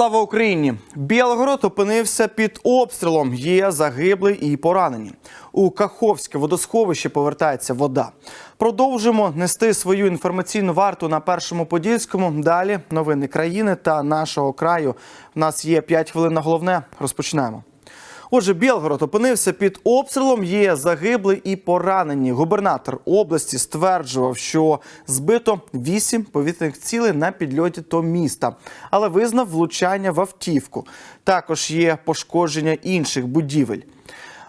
Слава Україні! Білгород опинився під обстрілом. Є загиблі і поранені. У Каховське водосховище повертається вода. Продовжимо нести свою інформаційну варту на першому подільському. Далі новини країни та нашого краю. У нас є 5 хвилин на головне. Розпочинаємо. Отже, Білгород опинився під обстрілом. Є загиблі і поранені. Губернатор області стверджував, що збито вісім повітряних цілей на підльоті до міста, але визнав влучання в автівку. Також є пошкодження інших будівель.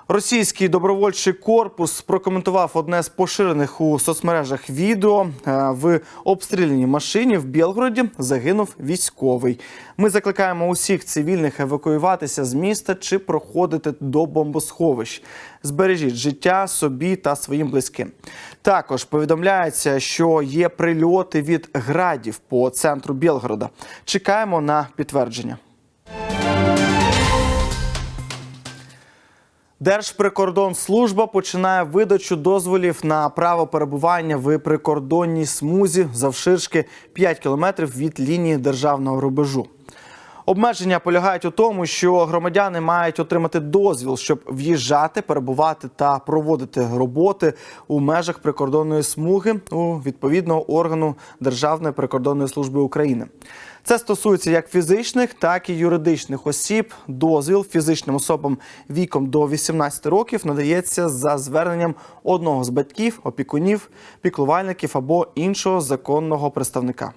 Російський добровольчий корпус прокоментував одне з поширених у соцмережах відео. Е, В обстріляній машині в Білгороді загинув військовий. Ми закликаємо усіх цивільних евакуюватися з міста чи проходити до бомбосховищ. Збережіть життя собі та своїм близьким. Також повідомляється, що є прильоти від градів по центру Білгорода. Чекаємо на підтвердження. Держприкордонслужба починає видачу дозволів на право перебування в прикордонній смузі завширшки 5 кілометрів від лінії державного рубежу. Обмеження полягають у тому, що громадяни мають отримати дозвіл, щоб в'їжджати, перебувати та проводити роботи у межах прикордонної смуги у відповідного органу Державної прикордонної служби України. Це стосується як фізичних, так і юридичних осіб. Дозвіл фізичним особам віком до 18 років надається за зверненням одного з батьків, опікунів, піклувальників або іншого законного представника.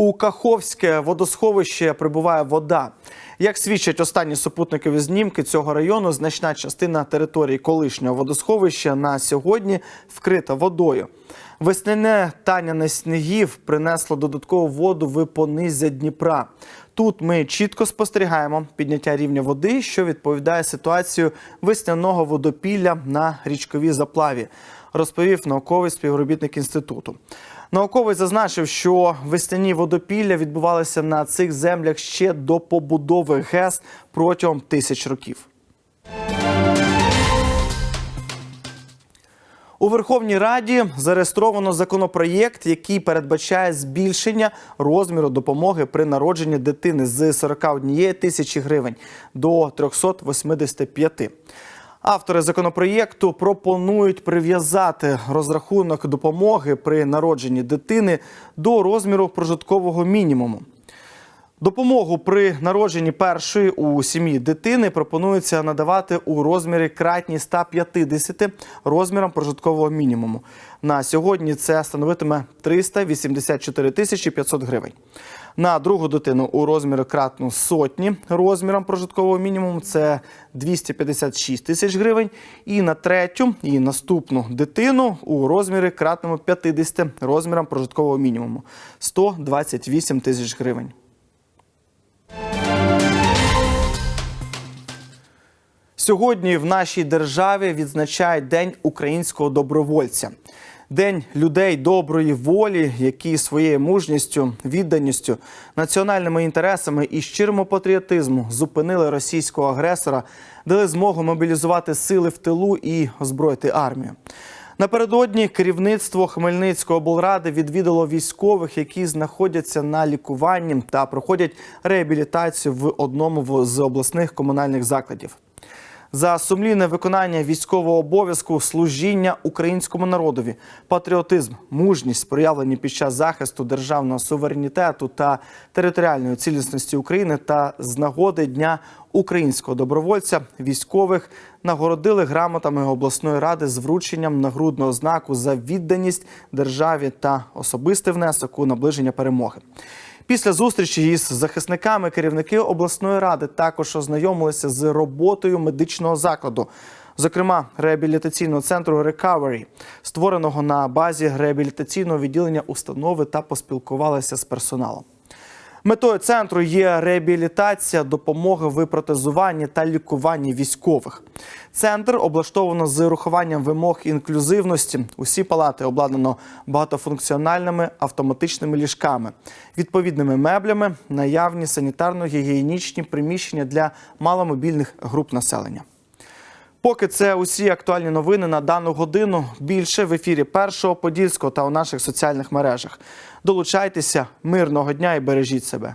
У Каховське водосховище прибуває вода. Як свідчать останні супутникові знімки цього району, значна частина території колишнього водосховища на сьогодні вкрита водою. Весняне таняне снігів принесло додаткову воду в понизя Дніпра. Тут ми чітко спостерігаємо підняття рівня води, що відповідає ситуацію весняного водопілля на річковій заплаві, розповів науковий співробітник інституту. Науковець зазначив, що весняні водопілля відбувалися на цих землях ще до побудови ГЕС протягом тисяч років. У Верховній Раді зареєстровано законопроєкт, який передбачає збільшення розміру допомоги при народженні дитини з 41 тисячі гривень до 385. Автори законопроєкту пропонують прив'язати розрахунок допомоги при народженні дитини до розміру прожиткового мінімуму. Допомогу при народженні першої у сім'ї дитини пропонується надавати у розмірі кратні 150 розмірам прожиткового мінімуму. На сьогодні це становитиме 384 тисячі 500 гривень. На другу дитину у розмірі кратну сотні розмірам прожиткового мінімуму це 256 тисяч гривень. І на третю і наступну дитину у розмірі кратному 50 розмірам прожиткового мінімуму 128 тисяч гривень. Сьогодні в нашій державі відзначають День українського добровольця, день людей доброї волі, які своєю мужністю, відданістю, національними інтересами і щирому патріотизму зупинили російського агресора, дали змогу мобілізувати сили в тилу і озброїти армію. Напередодні керівництво Хмельницької облради відвідало військових, які знаходяться на лікуванні та проходять реабілітацію в одному з обласних комунальних закладів. За сумлінне виконання військового обов'язку, служіння українському народові, патріотизм, мужність, проявлені під час захисту державного суверенітету та територіальної цілісності України та з нагоди дня українського добровольця військових нагородили грамотами обласної ради з врученням нагрудного знаку за відданість державі та особистий внесок у наближення перемоги. Після зустрічі із захисниками керівники обласної ради також ознайомилися з роботою медичного закладу, зокрема реабілітаційного центру Recovery, створеного на базі реабілітаційного відділення установи та поспілкувалися з персоналом. Метою центру є реабілітація, допомога в протезуванні та лікуванні військових. Центр облаштовано з урахуванням вимог інклюзивності. Усі палати обладнано багатофункціональними автоматичними ліжками, відповідними меблями, наявні санітарно-гігієнічні приміщення для маломобільних груп населення. Поки це усі актуальні новини на дану годину. Більше в ефірі першого подільського та у наших соціальних мережах. Долучайтеся, мирного дня і бережіть себе.